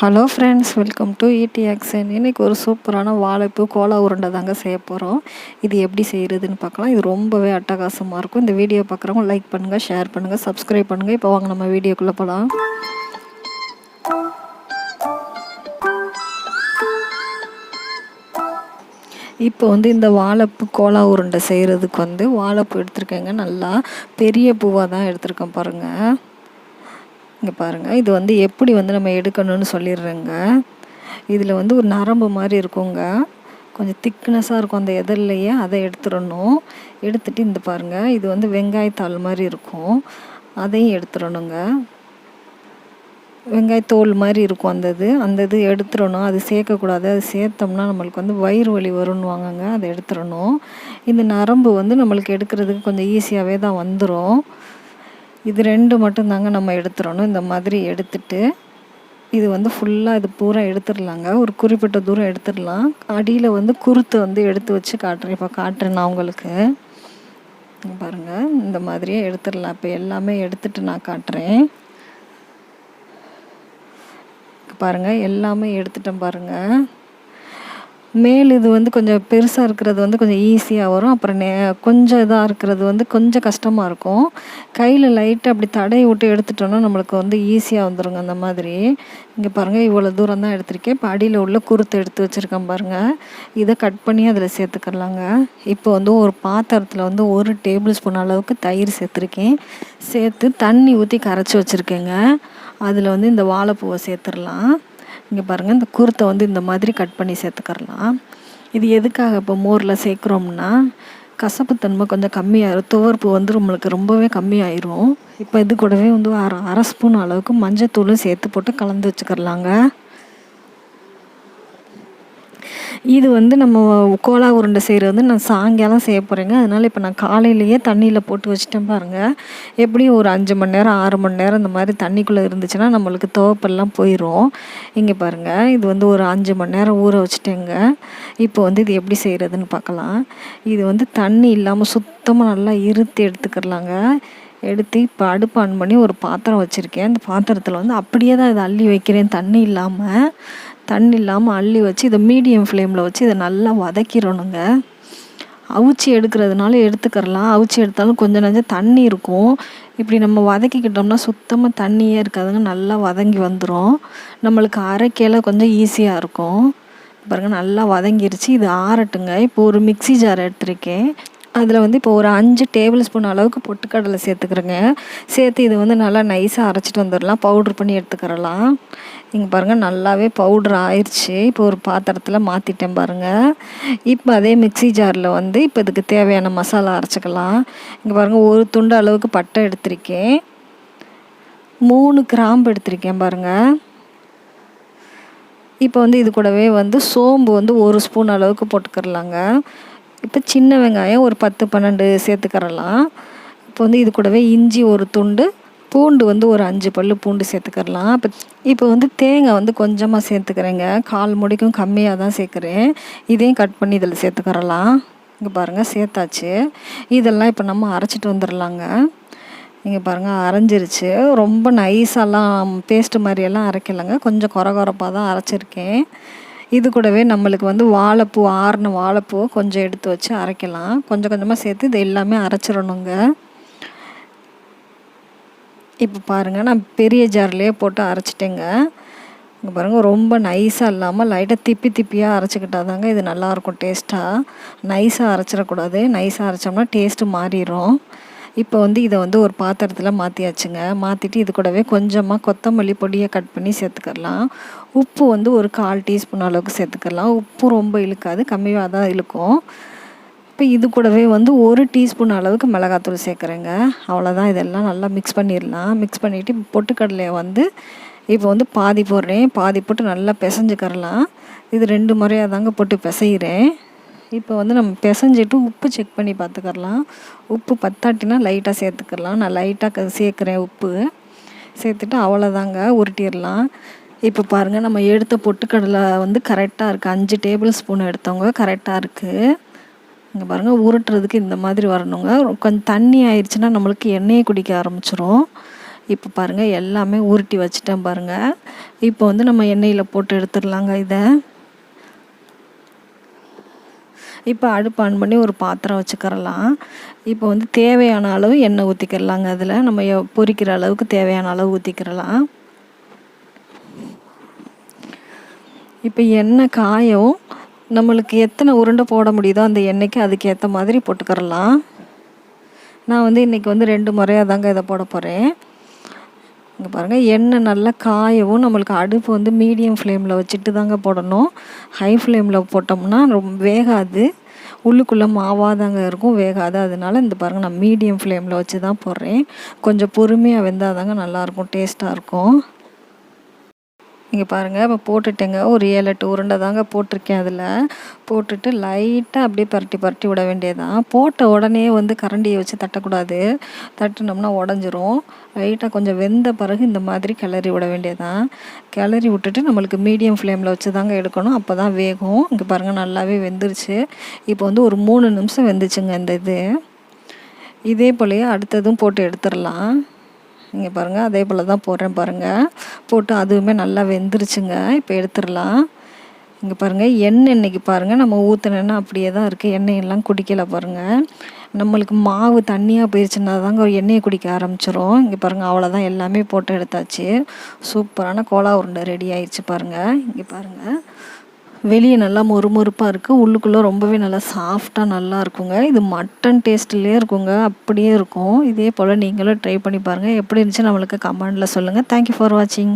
Hello friends welcome to இடி action இன்றைக்கி ஒரு சூப்பரான வாழைப்பூ கோலா உருண்டை தாங்க செய்ய போகிறோம் இது எப்படி செய்கிறதுன்னு பார்க்கலாம். இது ரொம்பவே அட்டகாசமாக இருக்கும். இந்த வீடியோ பார்க்குறவங்க லைக் பண்ணுங்கள் ஷேர் பண்ணுங்கள் சப்ஸ்கிரைப் பண்ணுங்கள் இப்போ வாங்க நம்ம வீடியோக்குள்ளே போகலாம் இப்போ வந்து இந்த வாழைப்பூ கோலா உருண்டை செய்கிறதுக்கு வந்து வாழைப்பூ எடுத்திருக்கேங்க. நல்லா பெரிய பூவாக தான் எடுத்திருக்கேன் பாருங்கள் இங்கே பாருங்கள் இது வந்து எப்படி வந்து நம்ம எடுக்கணும்னு சொல்லிடுறேங்க. இதில் வந்து ஒரு நரம்பு மாதிரி இருக்குங்க. கொஞ்சம் திக்னஸாக இருக்கும் அந்த எதிரிலையே அதை எடுத்துடணும். எடுத்துகிட்டு இந்த பாருங்கள் இது வந்து வெங்காயத்தாள் மாதிரி இருக்கும். அதையும் எடுத்துடணுங்க. வெங்காயத்தோல் மாதிரி இருக்கும் அந்த இது. அந்த இது எடுத்துடணும். அது சேர்க்கக்கூடாது. அது சேர்த்தோம்னா நம்மளுக்கு வந்து வயிறு வலி வரும்னு வாங்கங்க அதை எடுத்துடணும். இந்த நரம்பு வந்து நம்மளுக்கு எடுக்கிறதுக்கு கொஞ்சம் ஈஸியாகவே தான் வந்துடும் இது ரெண்டு மட்டும்தாங்க நம்ம எடுத்துடணும் இந்த மாதிரி எடுத்துட்டு இது வந்து ஃபுல்லாக இது பூரா எடுத்துடலாங்க. ஒரு குறிப்பிட்ட தூரம் எடுத்துடலாம். அடியில் வந்து குருத்து வந்து எடுத்து வச்சு காட்டுறேன். இப்போ காட்டுறேன் நான் உங்களுக்கு. பாருங்கள் இந்த மாதிரியே எடுத்துடலாம். இப்போ எல்லாமே எடுத்துட்டு நான் காட்டுறேன். பாருங்கள் எல்லாமே எடுத்துட்டேன் பாருங்கள் மேல் இது வந்து கொஞ்சம் பெருசாக இருக்கிறது வந்து கொஞ்சம் ஈஸியாக வரும். அப்புறம் நே கொஞ்சம் இதாக இருக்கிறது வந்து கொஞ்சம் கஷ்டமாக இருக்கும். கையில் லைட்டாக அப்படி தடையை விட்டு எடுத்துட்டோன்னா நம்மளுக்கு வந்து ஈஸியாக வந்துடுங்க அந்த மாதிரி. இங்கே பாருங்கள் இவ்வளோ தூரம் தான் எடுத்திருக்கேன். இப்போ அடியில் உள்ள குருத்து எடுத்து வச்சுருக்கேன் பாருங்கள் இதை கட் பண்ணி அதில் சேர்த்துக்கலாங்க. இப்போ வந்து ஒரு பாத்திரத்தில் வந்து ஒரு டேபிள் ஸ்பூன் அளவுக்கு தயிர் சேர்த்துருக்கேன். சேர்த்து தண்ணி ஊற்றி கரைச்சி வச்சுருக்கேங்க. அதில் வந்து இந்த வாழைப்பூவை சேர்த்துடலாம் இங்கே பாருங்கள் இந்த குருத்தை வந்து இந்த மாதிரி கட் பண்ணி சேர்த்துக்கரலாம் இது எதுக்காக இப்போ மோரில் சேர்க்குறோம்னா கசப்புத்தன்மை கொஞ்சம் கம்மியாகிடும் துவர்ப்பு வந்து நம்மளுக்கு ரொம்பவே கம்மியாயிரும். இப்போ இது கூடவே வந்து அரை அரை ஸ்பூன் அளவுக்கு மஞ்சத்தூளும் சேர்த்து போட்டு கலந்து வச்சுக்கரலாங்க இது வந்து நம்ம கோலா உருண்டை செய்கிறது வந்து நான் சாயங்காலம் செய்ய போகிறேங்க அதனால் இப்போ நான் காலையிலேயே தண்ணியில் போட்டு வச்சுட்டேன் பாருங்கள் எப்படியும் ஒரு அஞ்சு மணி நேரம் ஆறு மணி நேரம் இந்த மாதிரி தண்ணிக்குள்ளே இருந்துச்சுன்னா நம்மளுக்கு துவப்பெல்லாம் போயிடும் இங்கே பாருங்கள் இது வந்து ஒரு அஞ்சு மணி நேரம் ஊற வச்சுட்டேங்க. இப்போ வந்து இது எப்படி செய்கிறதுன்னு பார்க்கலாம் இது வந்து தண்ணி இல்லாமல் சுத்தமாக நல்லா இருத்து எடுத்துக்கிறலாங்க. எடுத்து இப்போ அடுப்பு ஆன் பண்ணி ஒரு பாத்திரம் வச்சுருக்கேன். அந்த பாத்திரத்தில் வந்து அப்படியே தான் இதை அள்ளி வைக்கிறேன் தண்ணி இல்லாமல் தண்ணி இல்லாமல் அள்ளி வச்சு இதை மீடியம் ஃப்ளேமில் வச்சு இதை நல்லா வதக்கிடணுங்க. அவிச்சி எடுக்கிறதுனால எடுத்துக்கிறலாம். அவிச்சி எடுத்தாலும் கொஞ்சம் நஞ்சம் தண்ணி இருக்கும். இப்படி நம்ம வதக்கிக்கிட்டோம்னா சுத்தமாக தண்ணியே இருக்காதுங்க. நல்லா வதங்கி வந்துடும் நம்மளுக்கு அரைக்கையில் கொஞ்சம் ஈஸியாக இருக்கும். பாருங்கள் நல்லா வதங்கிருச்சு. இது ஆறட்டுங்க. இப்போ ஒரு மிக்சி ஜார் எடுத்திருக்கேன். அதில் வந்து இப்போ ஒரு அஞ்சு டேபிள் ஸ்பூன் அளவுக்கு பொட்டுக்கடலை சேர்த்துக்கிறேங்க. சேர்த்து இது வந்து நல்லா நைஸாக அரைச்சிட்டு வந்துடலாம் பவுட்ரு பண்ணி எடுத்துக்கிறலாம். இங்கே பாருங்கள் நல்லாவே பவுட்ரு ஆயிடுச்சு இப்போ ஒரு பாத்திரத்தில் மாற்றிட்டேன் பாருங்கள் இப்போ அதே மிக்சி ஜாரில் வந்து இப்போ இதுக்கு தேவையான மசாலா அரைச்சிக்கலாம். இங்கே பாருங்கள் ஒரு துண்டு அளவுக்கு பட்டை எடுத்திருக்கேன். மூணு கிராம்பு எடுத்திருக்கேன் பாருங்கள் இப்போ வந்து இது கூடவே வந்து சோம்பு வந்து ஒரு ஸ்பூன் அளவுக்கு போட்டுக்கிறலாங்க. இப்போ சின்ன வெங்காயம் ஒரு பத்து பன்னெண்டு சேர்த்துக்கிறலாம். இப்போ வந்து இது கூடவே இஞ்சி ஒரு துண்டு பூண்டு வந்து ஒரு அஞ்சு பல் பூண்டு சேர்த்துக்கிறலாம். இப்போ இப்போ வந்து தேங்காய் வந்து கொஞ்சமாக சேர்த்துக்கிறேங்க. கால் முடிக்கும் கம்மியாக தான் சேர்க்குறேன். இதையும் கட் பண்ணி இதில் சேர்த்துக்கிறலாம். இங்கே பாருங்கள் சேர்த்தாச்சு. இதெல்லாம் இப்போ நம்ம அரைச்சிட்டு வந்துடலாங்க இங்கே பாருங்கள் அரைஞ்சிருச்சு. ரொம்ப நைஸாலாம் பேஸ்ட்டு மாதிரியெல்லாம் அரைக்கலைங்க. கொஞ்சம் குறை குறைப்பாக தான் அரைச்சிருக்கேன். இது கூடவே நம்மளுக்கு வந்து வாழைப்பூ ஆறின வாழைப்பூவை கொஞ்சம் எடுத்து வச்சு அரைக்கலாம். கொஞ்சம் கொஞ்சமாக சேர்த்து இது எல்லாமே அரைச்சிடணுங்க. இப்போ பாருங்கள் நான் பெரிய ஜார்லேயே போட்டு அரைச்சிட்டேங்க. இங்கே பாருங்கள் ரொம்ப நைஸாக இல்லாமல் லைட்டாக திப்பி திப்பியாக அரைச்சிக்கிட்டா தாங்க இது நல்லாயிருக்கும் டேஸ்ட்டாக நைஸாக அரைச்சிடக்கூடாது. நைஸாக அரைச்சோம்னா டேஸ்ட்டு மாறிடும் இப்போ வந்து இதை வந்து ஒரு பாத்திரத்தில் மாற்றியாச்சுங்க மாற்றிட்டு இது கூடவே கொஞ்சமாக கொத்தமல்லி பொடியை கட் பண்ணி சேர்த்துக்கலாம் உப்பு வந்து ஒரு கால் டீஸ்பூன் அளவுக்கு சேர்த்துக்கலாம் உப்பு ரொம்ப இழுக்காது கம்மியாக தான் இழுக்கும். இப்போ இது கூடவே வந்து ஒரு டீஸ்பூன் அளவுக்கு மிளகாத்தூள் சேர்க்குறேங்க. அவ்வளோதான் இதெல்லாம் நல்லா மிக்ஸ் பண்ணிடலாம் மிக்ஸ் பண்ணிவிட்டு பொட்டுக்கடலையை வந்து இப்போ வந்து பாதி போடுறேன். பாதி போட்டு நல்லா பிசைஞ்சுக்கரலாம் இது ரெண்டு முறையாக தாங்க போட்டு பிசைகிறேன் இப்போ வந்து நம்ம பிசைஞ்சிட்டு உப்பு செக் பண்ணி பார்த்துக்கரலாம் உப்பு பத்தாட்டினா லைட்டாக சேர்த்துக்கலாம் நான் லைட்டாக சேர்க்குறேன் உப்பு. சேர்த்துட்டு அவ்வளோதாங்க உருட்டிடலாம். இப்போ பாருங்கள் நம்ம எடுத்த பொட்டுக்கடலை வந்து கரெக்டாக இருக்குது அஞ்சு டேபிள் ஸ்பூன் எடுத்தவங்க கரெக்டாக இருக்குது இங்கே பாருங்கள் உருட்டுறதுக்கு இந்த மாதிரி வரணுங்க. கொஞ்சம் தண்ணி ஆயிடுச்சுன்னா நம்மளுக்கு எண்ணெயை குடிக்க ஆரம்பிச்சிரும். இப்போ பாருங்கள் எல்லாமே உருட்டி வச்சுட்டேன் பாருங்கள் இப்போ வந்து நம்ம எண்ணெயில் போட்டு எடுத்துடலாங்க இதை. இப்போ அடுப்பு ஆன் பண்ணி ஒரு பாத்திரம் வச்சுக்கிறலாம். இப்போ வந்து தேவையான அளவு எண்ணெய் ஊற்றிக்கிறலாங்க அதில். நம்ம பொரிக்கிற அளவுக்கு தேவையான அளவு ஊற்றிக்கிறலாம் இப்போ எண்ணெய் காயும் நம்மளுக்கு எத்தனை உருண்டை போட முடியுதோ அந்த எண்ணெய்க்கு அதுக்கு ஏற்ற மாதிரி போட்டுக்கிறலாம். நான் வந்து இன்றைக்கி வந்து ரெண்டு முறையாக தாங்க இதை போட போகிறேன் இங்கே பாருங்கள் எண்ணெய் நல்லா காயவும் நம்மளுக்கு அடுப்பு வந்து மீடியம் ஃப்ளேமில் வச்சுட்டு தாங்க போடணும். ஹை ஃப்ளேமில் போட்டோம்னா ரொம்ப வேகாது. உள்ளுக்குள்ளே மாவாக தாங்க இருக்கும் வேகாது. அதனால இந்த பாருங்கள் நான் மீடியம் ஃப்ளேமில் வச்சு தான் போடுறேன். கொஞ்சம் பொறுமையாக வெந்தால் தாங்க நல்லாயிருக்கும் டேஸ்ட்டாக இருக்கும். இங்கே பாருங்கள் இப்போ போட்டுட்டேங்க. ஒரு ஏழு எட்டு உருண்டை தாங்க போட்டிருக்கேன் அதில். போட்டுட்டு லைட்டாக அப்படியே பரட்டி பரட்டி விட வேண்டியதான் போட்ட உடனே வந்து கரண்டியை வச்சு தட்டக்கூடாது. தட்டினோம்னா உடஞ்சிரும். லைட்டாக கொஞ்சம் வெந்த பிறகு இந்த மாதிரி கிளறி விட வேண்டியதான் கிளறி விட்டுட்டு நம்மளுக்கு மீடியம் ஃப்ளேமில் வச்சு தாங்க எடுக்கணும். அப்போ தான் வேகும். இங்கே பாருங்கள் நல்லாவே வெந்துருச்சு. இப்போ வந்து ஒரு மூணு நிமிஷம் வெந்துச்சுங்க இந்த இது. இதே போலயே அடுத்ததும் போட்டு எடுத்துடலாம். இங்கே பாருங்கள் அதே போல் தான் போடுறேன் பாருங்கள் போட்டு அதுவுமே நல்லா வெந்துருச்சுங்க. இப்போ எடுத்துடலாம். இங்கே பாருங்கள் எண்ணெய் இன்றைக்கி பாருங்கள் நம்ம ஊற்றுனா அப்படியே தான் இருக்குது எண்ணெயெல்லாம் குடிக்கலை பாருங்கள் நம்மளுக்கு மாவு தண்ணியாக போயிடுச்சுன்னா தாங்க எண்ணெயை குடிக்க ஆரம்பிச்சிரும். இங்கே பாருங்கள் அவ்வளோதான் எல்லாமே போட்டு எடுத்தாச்சு. சூப்பரான கோலா உருண்டை ரெடி ஆயிடுச்சு பாருங்கள் இங்கே பாருங்கள் வெளியே நல்லா மொறுமொறுப்பாக இருக்குது உள்ளுக்குள்ளே ரொம்பவே நல்லா சாஃப்டாக நல்லா இருக்குங்க. இது மட்டன் டேஸ்ட்லேயே இருக்குங்க. அப்படியே இருக்கும். இதே போல் நீங்களும் ட்ரை பண்ணி பாருங்கள் எப்படி இருந்துச்சு நம்மளுக்கு கமெண்டில் சொல்லுங்கள் தேங்க்யூ ஃபார் வாட்சிங்